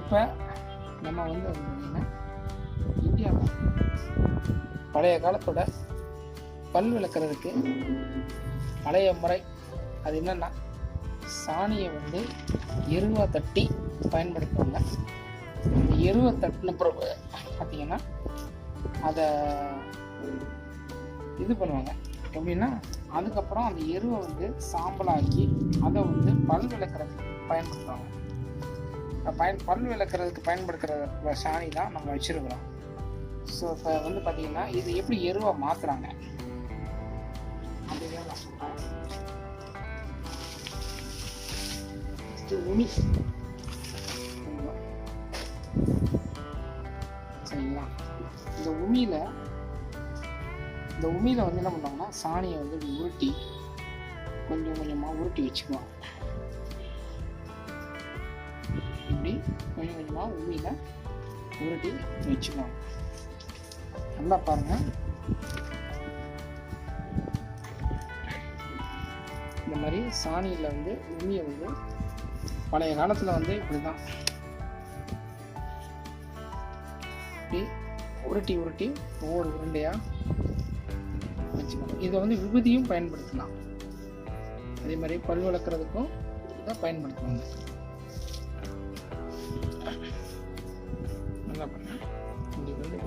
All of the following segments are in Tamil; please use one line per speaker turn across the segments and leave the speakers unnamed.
இப்போ நம்ம வந்து இந்தியாவில் பழைய காலத்தோட பல் விளக்குறதுக்கு பழைய முறை. அது என்னென்னா சாணியை வந்து எருவை தட்டி பயன்படுத்துவாங்க. அந்த எருவை தட்டின பிறகு பார்த்தீங்கன்னா அதை இது பண்ணுவாங்க. எப்படின்னா அதுக்கப்புறம் அந்த எருவை வந்து சாம்பலாக்கி அதை வந்து பல் விளக்குறதுக்கு பயன்படுத்துவாங்க. பயன் பல் விளக்குறதுக்கு பயன்படுத்துகிற சாணி தான் நம்ம வச்சுருக்கிறோம். ஸோ இப்போ வந்து பார்த்தீங்கன்னா இது எப்படி எருவாக மாற்றுறாங்க அதுவே நான் சொல்கிறேன் உமி. சரிங்களா? இந்த உமியில் இந்த உமியில் வந்து என்ன பண்ணுவாங்கன்னா சாணியை வந்து உருட்டி கொஞ்சம் கொஞ்சமாக உருட்டி வச்சுக்குவாங்க. இப்படி கொஞ்சம் கொஞ்சமாக உமியில் உருட்டி வச்சுக்குவாங்க நல்லா பாருங்கள் இந்த மாதிரி சாணியில் வந்து உமியை வந்து பழைய காலத்தில் வந்து இப்படி தான் இப்படி உருட்டி உருட்டி ஒவ்வொரு உருண்டையாக வச்சுக்கணும் இதை வந்து விபூதியும் பயன்படுத்தலாம். அதே மாதிரி பல் வளர்க்குறதுக்கும் இதை பயன்படுத்துவாங்க நல்லா வந்து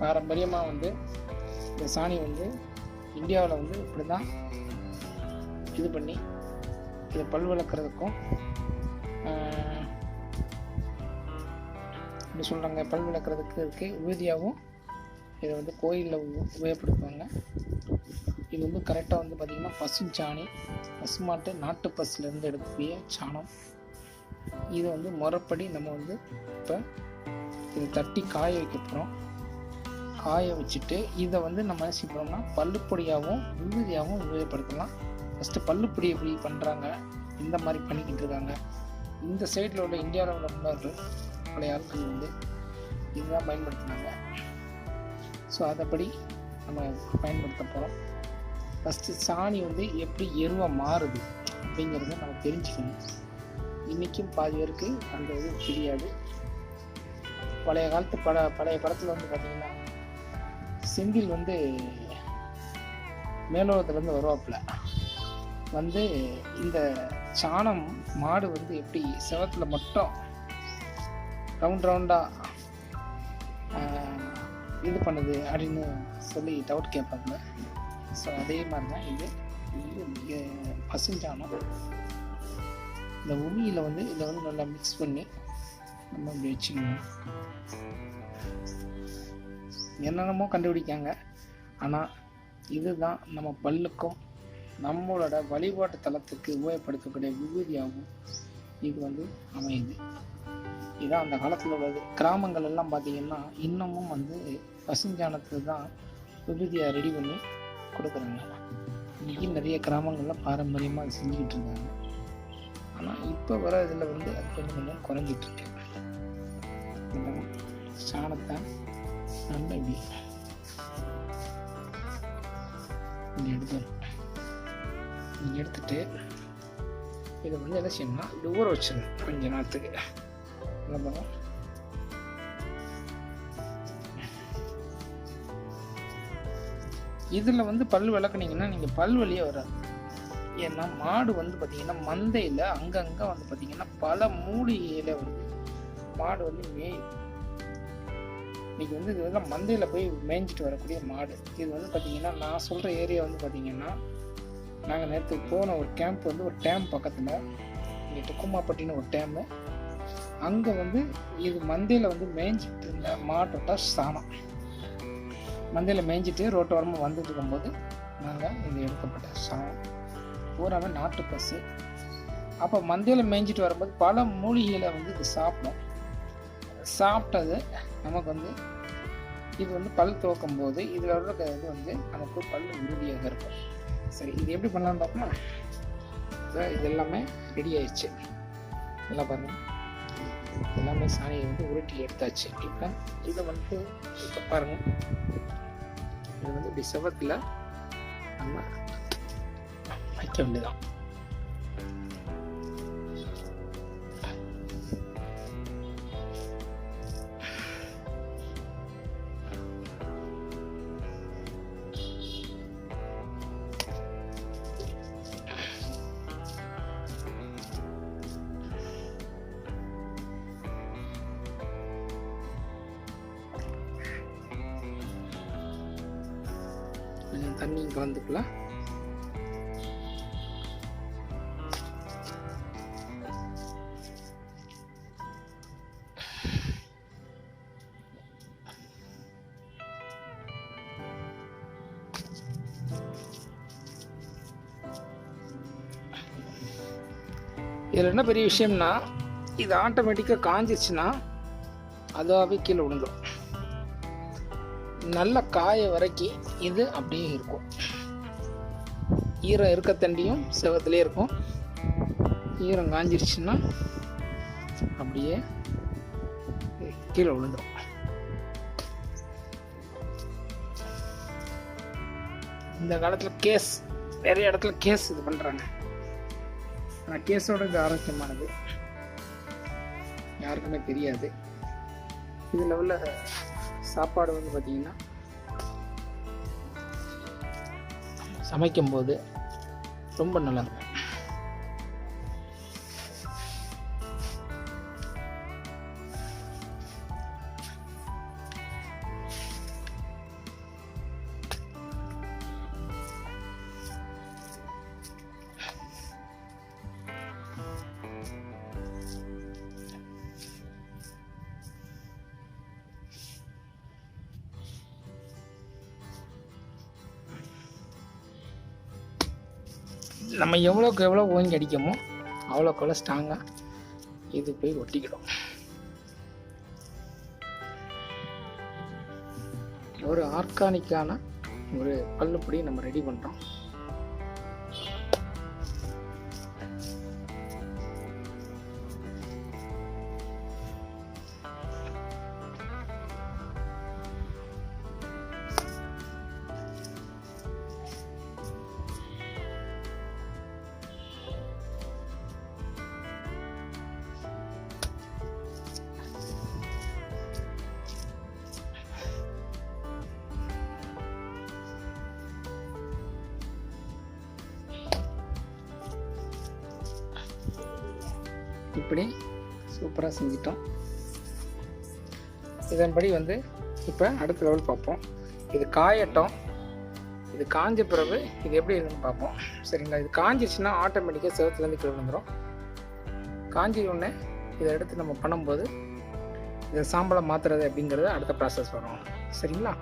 பாரம்பரியமாக வந்து இந்த சாணி வந்து இந்தியாவில் வந்து இப்படி தான் இது பண்ணி இதை பல் விளக்குறதுக்கும் எப்படி சொல்கிறாங்க பல் விளக்குறதுக்கு இருக்கு. உறுதியாகவும் இதை வந்து கோயிலில் உபயோகப்படுத்துவாங்க. இது வந்து கரெக்டாக வந்து பார்த்திங்கன்னா பசுஞ்சாணி பசுமாட்டு நாட்டு பசுலேருந்து எடுக்கக்கூடிய சாணம். இதை வந்து முறைப்படி நம்ம வந்து இப்போ இதை தட்டி காய வைக்க போகிறோம் காய வச்சுட்டு இதை வந்து நம்ம என்ன செய்யணும்னா பல்லுப்பொடியாகவும் விபூதியாகவும் உபயோகப்படுத்தலாம். ஃபஸ்ட்டு பல்லுப்பொடி எப்படி பண்ணுறாங்க இந்த மாதிரி பண்ணிக்கிட்டு இருக்காங்க. இந்த சைடில் உள்ள இந்தியாவில் உள்ள முன்னோர்கள் பழைய ஆட்கள் வந்து இதுதான் பயன்படுத்தினாங்க. ஸோ அதைப்படி நம்ம பயன்படுத்த போகிறோம் ஃபஸ்ட்டு சாணி வந்து எப்படி எருவாக மாறுது அப்படிங்கிறத நம்ம தெரிஞ்சுக்கணும். இன்றைக்கும் பாதி பேருக்கு அந்த இது தெரியாது. பழைய காலத்து பட பழைய படத்தில் வந்து பார்த்திங்கன்னா செந்தில் வந்து மேலோகத்துலேருந்து வருவாப்புல. வந்து இந்த சாணம் மாடு வந்து எப்படி செவத்தில் மட்டும் ரவுண்ட் ரவுண்டாக இது பண்ணுது அப்படின்னு சொல்லி டவுட் கேட்பாங்க ஸோ அதே மாதிரி தான் இது வந்து மிக பசுஞ்சாணம். இந்த உமியில் வந்து இதை வந்து நல்லா மிக்ஸ் பண்ணி நம்ம அப்படி வச்சுக்கணும். என்னென்னமோ கண்டுபிடிக்காங்க. ஆனால் இதுதான் நம்ம பல்லுக்கும் நம்மளோட வழிபாட்டு தளத்துக்கு உபயோகப்படுத்தக்கூடிய விபூதியாகவும் இது வந்து அமையுது. இதான் அந்த காலத்தில் உள்ளது. கிராமங்கள் எல்லாம் பார்த்தீங்கன்னா இன்னமும் வந்து பசுஞ்சாணத்துக்கு தான் விபூதியாக ரெடி பண்ணி கொடுக்குறாங்க. இன்றைக்கி நிறைய கிராமங்களில் பாரம்பரியமாக செஞ்சுக்கிட்டு இருக்காங்க. ஆனால் இப்போ வர இதில் வந்து அது கொஞ்சம் கொஞ்சம் குறைஞ்சிட்ருக்கு சாணத்தை நல்லா இப்படி இப்படி எடுத்துடணும் எடுத்துட்டு இதை வந்து என்ன செய்யணும்னா இது ஊற வச்சிடணும். கொஞ்ச நேரத்துக்கு. என்ன பண்ணும் இதில் வந்து பல் விளக்குனீங்கன்னா நீங்கள் பல் வழியே வராது. ஏன்னா மாடு வந்து பார்த்தீங்கன்னா மந்தையில் அங்கங்கே வந்து பார்த்தீங்கன்னா பல மூலிகையில் வந்து மாடு வந்து மேயும். இன்னைக்கு வந்து இது வந்து மந்தையில் போய் மேய்ஞ்சிட்டு வரக்கூடிய மாடு. இது வந்து பார்த்தீங்கன்னா நான் சொல்கிற ஏரியா வந்து பார்த்தீங்கன்னா நாங்கள் நேற்று போன ஒரு கேம்ப் வந்து ஒரு டேம் பக்கத்தில் இங்கே துக்குமாப்பட்டின்னு ஒரு டேமு அங்கே வந்து இது மந்தையில் வந்து மேய்ஞ்சிட்டு இருந்த மாட்டோட சாணம். மந்தையில் மேய்ஞ்சிட்டு ரோட்டோரமாக வந்துட்டு இருக்கும்போது நாங்கள் இது எடுக்கப்பட்ட சாணம். பூராவே நாட்டு பசு. அப்போ மந்தையில் மேய்ஞ்சிட்டு வரும்போது பல மூலிகைகளை வந்து இது சாப்பிடும். சாப்பிட்டது நமக்கு வந்து இது வந்து பல் துவக்கும் போது இதில் வர்ற இது வந்து நமக்கு பல் உறுதியாக இருக்கும். சரி இது எப்படி பண்ணலான்னு பார்ப்போமா? சார் இது எல்லாமே ரெடி ஆயிடுச்சு. நல்லா பாருங்கள் எல்லாமே சாணியை வந்து உருட்டி எடுத்தாச்சு இப்போ இதை வந்து இப்போ பாருங்கள் இது வந்து இப்படி செவத்தில் நம்ம வைக்க வேண்டியதான் தண்ணியும் கலந்துக்கலாம். இதில் என்ன பெரிய விஷயம்னா இது ஆட்டோமேட்டிக்காக காஞ்சிருச்சுன்னா அதுவாகவே கீழே விழுந்துடும் நல்ல காய வரைக்கும் இது அப்படியே இருக்கும். ஈரம் இருக்க தண்டியும் செவத்துலேயே இருக்கும். ஈரம் காஞ்சிருச்சுன்னா அப்படியே கீழே விழுந்துடும் இந்த காலத்தில் கேஸ் நிறைய இடத்துல கேஸ் இது பண்ணுறாங்க ஆனால் கேஸோட இது ஆரோக்கியமானது. யாருக்குமே தெரியாது. இதில் உள்ள சாப்பாடு வந்து பார்த்திங்கன்னா சமைக்கும்போது ரொம்ப நல்லா நம்ம எவ்வளோக்கு எவ்வளோ ஓங்கி அடிக்கமோ அவ்வளோக்கு எவ்வளோ ஸ்ட்ராங்காக இது போய் ஒட்டிக்கிடும். ஒரு ஆர்கானிக்கான ஒரு பல்லுப்படி நம்ம ரெடி பண்ணுறோம் இப்படி சூப்பராக செஞ்சிட்டோம். இதன்படி வந்து இப்போ அடுத்த லெவல் பார்ப்போம். இது காயட்டும். இது காஞ்ச பிறகு இது எப்படி இருக்குன்னு பார்ப்போம். சரிங்களா? இது காஞ்சிச்சுன்னா ஆட்டோமேட்டிக்காக செவத்துலேருந்து கீழே விழுந்துடும் காஞ்சி உடனே இதை எடுத்து நம்ம பண்ணும்போது இதை சாம்பலை மாற்றுறது அப்படிங்கிறது அடுத்த ப்ராசஸ் வரும். சரிங்களா?